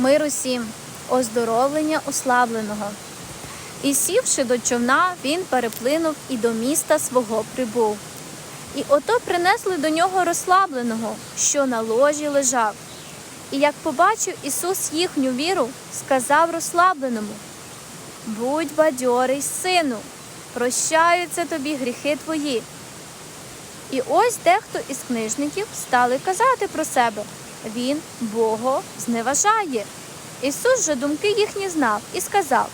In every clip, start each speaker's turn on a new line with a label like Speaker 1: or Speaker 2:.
Speaker 1: Мир усім, оздоровлення уславленого. І сівши до човна, він переплинув і до міста свого прибув. І ото принесли до нього розслабленого, що на ложі лежав. І як побачив Ісус їхню віру, сказав розслабленому: Будь бадьорий, сину, прощаються тобі гріхи твої. І ось дехто із книжників стали казати про себе. Він Бога зневажає. Ісус же думки їхні знав і сказав: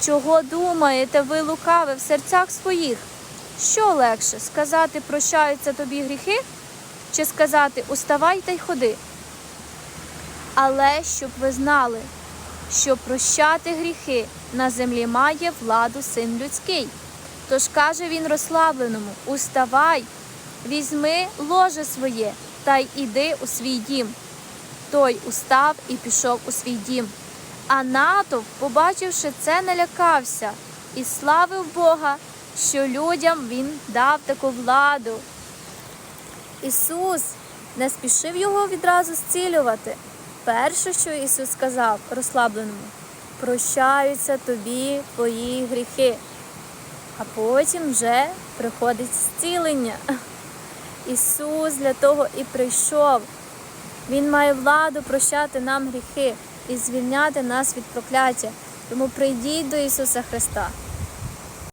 Speaker 1: Чого думаєте ви лукаве в серцях своїх? Що легше сказати прощаються тобі гріхи, чи сказати уставай та й ходи? Але щоб ви знали, що прощати гріхи на землі має владу син людський. Тож каже він розслабленому: Уставай, візьми ложе своє та й іди у свій дім. Той устав і пішов у свій дім. А натовп, побачивши це, налякався і славив Бога, що людям він дав таку владу. Ісус не спішив його відразу зцілювати. Перше, що Ісус сказав розслабленому, прощаються тобі твої гріхи, а потім вже приходить зцілення. Ісус для того і прийшов. Він має владу прощати нам гріхи і звільняти нас від прокляття. Тому прийдіть до Ісуса Христа.